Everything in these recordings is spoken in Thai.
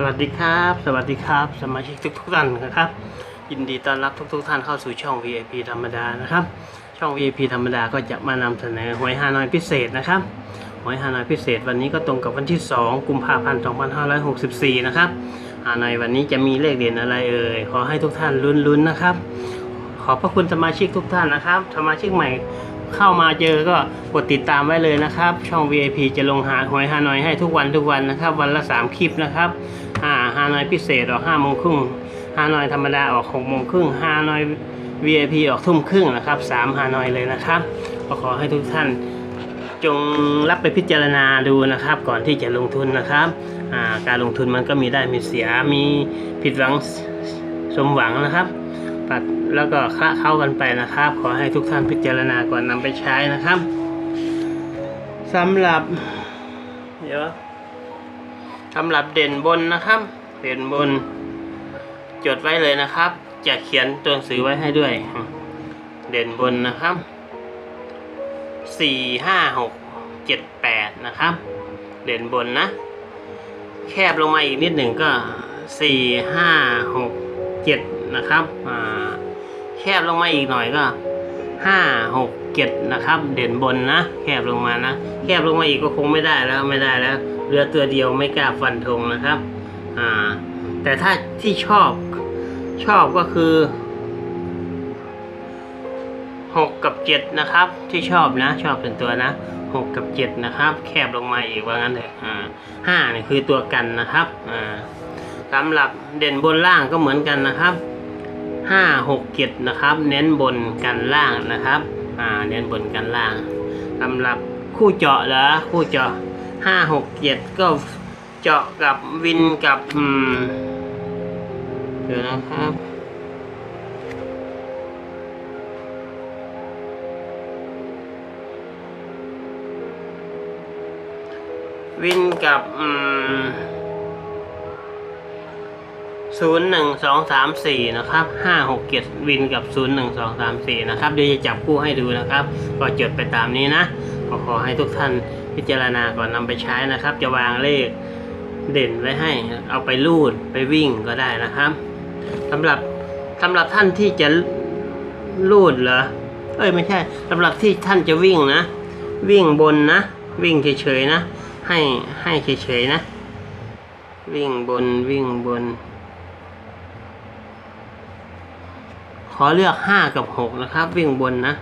สวัสดีครับ สวัสดีครับ สมาชิกทุกทุกท่านนะครับ ยินดีต้อนรับทุกทุกท่านเข้าสู่ช่อง VIP ธรรมดานะครับ ช่อง VIP ธรรมดาก็จะมานำเสนอหวยฮานอยพิเศษนะครับ หวยฮานอยพิเศษวันนี้ก็ตรงกับวันที่ 2 กุมภาพันธ์ 2564 นะครับฮานอยวันนี้จะมีเลขเด่นอะไรเอ่ย ขอให้ทุกท่านลุ้นๆนะครับ ขอบพระคุณสมาชิกทุกท่านนะครับ สมาชิกใหม่เข้ามาเจอก็กดติดตามไว้เลยนะครับ ช่อง VIP จะลงหาหวยฮานอยให้ทุกวันทุกวันนะครับ วันละ 3 คลิปนะครับ อ่าฮานอยพิเศษออก5โมงครึ่งฮาน้อยธรรมดาออก6โมงครึ่งฮาน้อย VIP ออกทุ่มครึ่งนะครับ3ฮาน้อยเลยนะครับก็ขอให้ทุกท่านจงรับไปพิจารณาดูนะครับ ก่อนที่จะลงทุนนะครับาการลงทุนมันก็มีได้มีเสียมีผิดหวังสมหวังนะครับปัดแล้วก็คละเข้ากันไปนะครับ ขอให้ทุกท่านพิจารณาก่อนนำไปใช้นะครับสำหรับเดี๋ยว สำหรับเด่นบนนะครับ เด่นบน จดไว้เลยนะครับ จะเขียนตัวหนังสือไว้ให้ด้วย เด่นบนนะครับสี่ห้าหกเจ็ดแปดนะครับ เด่นบนนะ แคบลงมาอีกนิดหนึ่งก็สี่ห้าหกเจ็ดนะครับแคบลงมาอีกหน่อยก็ห้าหกเจ็ดนะครับ เด่นบนนะ แคบลงมานะ แคบลงมาอีกก็คงไม่ได้แล้วไม่ได้แล้ว เหลือตัวเดียวไม่กล้าฟันธงนะครับ อ่า แต่ถ้าที่ชอบชอบก็คือหกกับเจ็ดนะครับ ที่ชอบนะ ชอบเป็นตัวนะหกกับเจ็ดนะครับ แคบลงมาอีกว่างั้นเถอะอ่าห้านี่คือตัวกันนะครับอ่าสำหรับเด่นบนล่างก็เหมือนกันนะครับห้าหกเจ็ดนะครับ เน้นบนกันล่างนะครับ อ่า เน้นบนกันล่างสำหรับคู่เจาะเหรอคู่เจาะ ห้าหกเจ็ดก็เจาะกับวินกับอืมเดี๋ยวนะครับวินกับศูนย์หนึ่งสองสามสี่นะครับห้าหกเจ็ดวินกับศูนย์หนึ่งสองสามสี่นะครับ เดี๋ยวจะจับคู่ให้ดูนะครับ ก็จดไปตามนี้นะก็ขอให้ทุกท่าน พิจารณาก่อนนำไปใช้นะครับ จะวางเลขเด่นไว้ให้ เอาไปลูดไปวิ่งก็ได้นะครับสำหรับสำหรับท่านที่จะลูดเหรอเอ้ยไม่ใช่สำหรับที่ท่านจะวิ่งนะ วิ่งบนนะ วิ่งเฉยๆนะ ให้ให้เฉยๆนะ วิ่งบนวิ่งบน ขอเลือกห้ากับหกนะครับ วิ่งบนนะ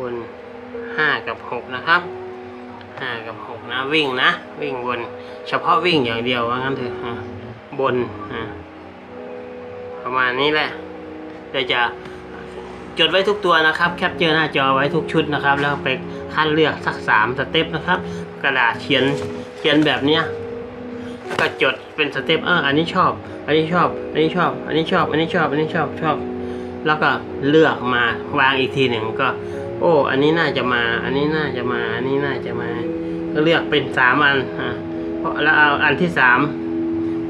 บนห้ากับหกนะครับ ห้ากับหกนะวิ่งนะ วิ่งบน เฉพาะวิ่งอย่างเดียวว่างั้นเถอะบนประมาณนี้แหละเดี๋ยวจะจดไว้ทุกตัวนะครับ แคปเจอร์หน้าจอไว้ทุกชุดนะครับ แล้วไปคัดเลือกสักสามสเต็ปนะครับ กระดาษเขียนเขียนแบบเนี้ยแล้วก็จดเป็นสเต็ปเอออันนี้ชอบ อันนี้ชอบ อันนี้ชอบ อันนี้ชอบ อันนี้ชอบ อันนี้ชอบชอบ แล้วก็เลือกมาวางอีกทีหนึ่งก็ โอ้ อันนี้น่าจะมา อันนี้น่าจะมา อันนี้น่าจะมา ก็เลือกเป็นสามอันอะเพราะแล้วเอาอันที่สาม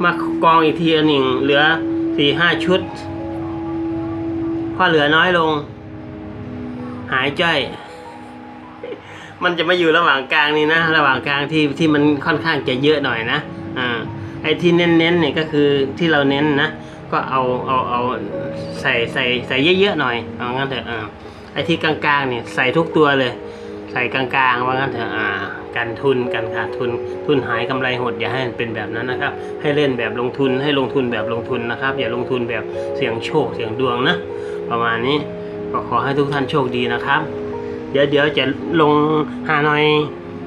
มากองอีกทีอันหนึ่งเหลือสี่ห้าชุดพอเหลือน้อยลง หายจ้อย มันจะมาอยู่ระหว่างกลางนี่นะ ระหว่างกลางที่ที่มันค่อนข้างจะเยอะหน่อยนะ อ่า ไอ้ที่เน้นๆเนี่ยก็คือที่เราเน้นนะ ก็เอาเอาเอาใส่ใส่ใส่เยอะๆหน่อย เอางั้นเถอะอ่า ไอ้ที่กลางๆเนี่ยใส่ทุกตัวเลย ใส่กลางๆว่างั้นเถอะอ่ากันทุนกันขาดทุนทุนหายกำไรหดอย่าให้มันเป็นแบบนั้นนะครับ ให้เล่นแบบลงทุนให้ลงทุนแบบลงทุนนะครับ อย่าลงทุนแบบเสี่ยงโชคเสี่ยงดวงนะประมาณนี้ก็ขอให้ทุกท่านโชคดีนะครับ เดี๋ยวเดี๋ยวจะลงฮานอย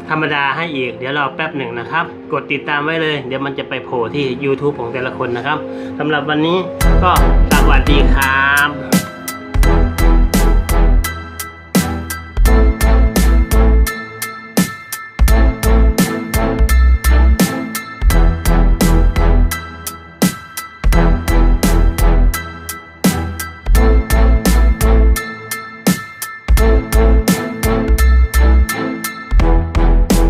ธรรมดาให้อีก เดี๋ยวรอแป๊บหนึ่งนะครับ กดติดตามไว้เลย เดี๋ยวมันจะไปโผล่ที่ YouTube ของแต่ละคนนะครับสำหรับวันนี้ก็สวัสดีครับ